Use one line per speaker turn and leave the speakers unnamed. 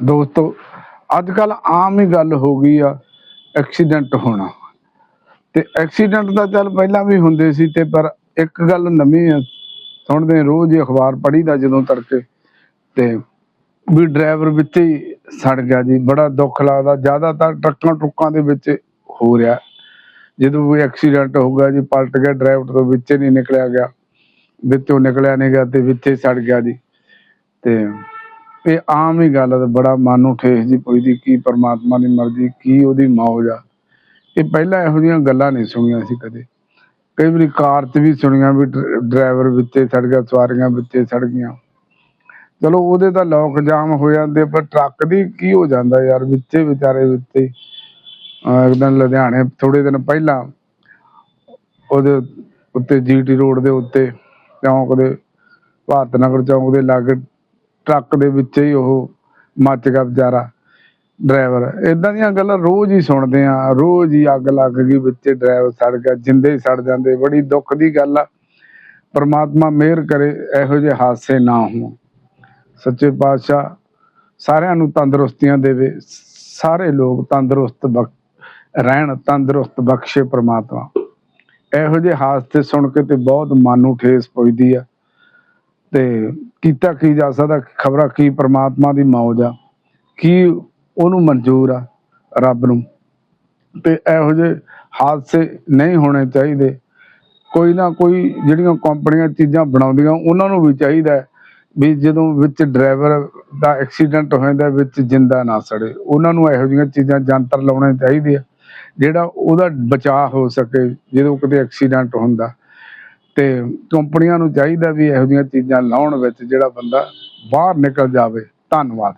ਦੋਸਤੋ ਅੱਜ ਕੱਲ ਆਮ ਹੀ ਗੱਲ ਹੋ ਗਈ ਆ ਐਕਸੀਡੈਂਟ ਹੋਣਾ। ਤੇ ਐਕਸੀਡੈਂਟ ਤਾਂ ਚੱਲ ਪਹਿਲਾਂ ਵੀ ਹੁੰਦੇ ਸੀ ਤੇ ਪਰ ਇੱਕ ਗੱਲ ਨਵੀਂ ਆ, ਸੁਣਦੇ ਰੋਜ਼ ਹੀ ਅਖਬਾਰ ਪੜ੍ਹੀਦਾ ਜਦੋਂ ਤੜਕੇ, ਤੇ ਵੀ ਡਰਾਈਵਰ ਵਿੱਚ ਹੀ ਸੜ ਗਿਆ ਜੀ, ਬੜਾ ਦੁੱਖ ਲੱਗਦਾ, ਜ਼ਿਆਦਾਤਰ ਟਰੱਕਾਂ ਟਰੁੱਕਾਂ ਦੇ ਵਿੱਚ ਹੋ ਰਿਹਾ। ਜਦੋਂ ਵੀ ਐਕਸੀਡੈਂਟ ਹੋ ਗਿਆ ਜੀ, ਪਲਟ ਗਿਆ ਡਰਾਈਵਰ ਤੋਂ ਵਿੱਚ ਨਹੀਂ ਨਿਕਲਿਆ ਗਿਆ, ਵਿੱਚੋਂ ਨਿਕਲਿਆ ਨਹੀਂ ਗਿਆ ਤੇ ਵਿੱਚ ਸੜ ਗਿਆ ਜੀ। ਤੇ ਇਹ ਆਮ ਹੀ ਗੱਲ ਤੇ ਬੜਾ ਮਨ ਨੂੰ ਠੇਸ ਜੀ ਪਈਦੀ ਕੀ ਪਰਮਾਤਮਾ ਦੀ ਮਰਜ਼ੀ, ਕੀ ਉਹਦੀ ਮੌਜ ਆ। ਇਹ ਪਹਿਲਾਂ ਇਹੋ ਜਿਹੀਆਂ ਗੱਲਾਂ ਨਹੀਂ ਸੁਣੀਆਂ ਸੀ ਕਦੇ। ਕਈ ਵਾਰੀ ਕਾਰ 'ਚ ਵੀ ਸੁਣੀਆਂ ਵੀ ਡਰਾਈਵਰ ਵਿੱਚੇ ਸੜ ਗਿਆ, ਸਵਾਰੀਆਂ ਵਿੱਚੇ ਸੜ ਗਈਆਂ। ਚਲੋ ਉਹਦੇ ਤਾਂ ਲੋਕ ਜਾਮ ਹੋ ਜਾਂਦੇ ਪਰ ਟਰੱਕ ਦੀ ਕੀ ਹੋ ਜਾਂਦਾ ਯਾਰ, ਵਿੱਚੇ ਵਿਚਾਰੇ ਵਿੱਚੇ। ਅਹ ਇੱਕ ਦਿਨ ਲੁਧਿਆਣੇ ਥੋੜੇ ਦਿਨ ਪਹਿਲਾਂ ਉਹਦੇ ਉੱਤੇ ਜੀਟੀ ਰੋਡ ਦੇ ਉੱਤੇ ਚੌਂਕ ਦੇ, ਭਾਰਤ ਨਗਰ ਚੌਂਕ ਦੇ ਲਾਗੇ ਟਰੱਕ ਦੇ ਵਿੱਚ ਹੀ ਉਹ ਮੱਚ ਗਿਆ ਵਿਚਾਰਾ, ਡਰਾਈਵਰ। ਇਦਾਂ ਦੀਆਂ ਗੱਲਾਂ ਰੋਜ਼ ਹੀ ਸੁਣਦੇ ਆ ਰੋਜ਼ ਹੀ ਅੱਗ ਲੱਗ ਗਈ ਵਿੱਚ, ਡਰਾਈਵਰ ਸੜ ਗਿਆ, ਜਿੰਦੇ ਹੀ ਸੜ ਜਾਂਦੇ, ਬੜੀ ਦੁੱਖ ਦੀ ਗੱਲ ਆ। ਪਰਮਾਤਮਾ ਮਿਹਰ ਕਰੇ, ਇਹੋ ਜਿਹੇ ਹਾਦਸੇ ਨਾ ਹੋਣ। ਸੱਚੇ ਪਾਤਸ਼ਾਹ ਸਾਰਿਆਂ ਨੂੰ ਤੰਦਰੁਸਤੀਆਂ ਦੇਵੇ, ਸਾਰੇ ਲੋਕ ਤੰਦਰੁਸਤ ਰਹਿਣ, ਤੰਦਰੁਸਤ ਬਖਸ਼ੇ ਪ੍ਰਮਾਤਮਾ। ਇਹੋ ਜਿਹੇ ਹਾਦਸੇ ਸੁਣ ਕੇ ਤੇ ਬਹੁਤ ਮਨ ਨੂੰ ਠੇਸ ਪਹੁੰਚਦੀ ਆ। ਤੇ ਕੀਤਾ ਕੀ ਜਾ ਸਕਦਾ, ਖਬਰਾਂ ਕੀ, ਪ੍ਰਮਾਤਮਾ ਦੀ ਮੌਜ ਆ, ਕੀ ਉਹਨੂੰ ਮਨਜ਼ੂਰ ਆ ਰੱਬ ਨੂੰ। ਤੇ ਇਹੋ ਜਿਹੇ ਹਾਦਸੇ ਨਹੀਂ ਹੋਣੇ ਚਾਹੀਦੇ। ਕੋਈ ਨਾ ਕੋਈ ਜਿਹੜੀਆਂ ਕੰਪਨੀਆਂ ਚੀਜ਼ਾਂ ਬਣਾਉਂਦੀਆਂ, ਉਹਨਾਂ ਨੂੰ ਵੀ ਚਾਹੀਦਾ ਵੀ ਜਦੋਂ ਵਿੱਚ ਡਰਾਈਵਰ ਦਾ ਐਕਸੀਡੈਂਟ ਹੋ ਜਾਂਦਾ, ਵਿੱਚ ਜਿੰਦਾ ਨਾ ਸੜੇ। ਉਹਨਾਂ ਨੂੰ ਇਹੋ ਜਿਹੀਆਂ ਚੀਜ਼ਾਂ ਜੰਤਰ ਲਾਉਣੇ ਚਾਹੀਦੇ ਆ, ਜਿਹੜਾ ਉਹਦਾ ਬਚਾਅ ਹੋ ਸਕੇ, ਜਦੋਂ ਕਿਤੇ ਐਕਸੀਡੈਂਟ ਹੁੰਦਾ। ਤੇ ਕੰਪਨੀਆਂ ਨੂੰ ਚਾਹੀਦਾ ਵੀ ਇਹੋ ਜਿਹੀਆਂ ਚੀਜ਼ਾਂ ਲਾਉਣ ਵਿੱਚ ਜਿਹੜਾ ਬੰਦਾ ਬਾਹਰ ਨਿਕਲ ਜਾਵੇ। ਧੰਨਵਾਦ।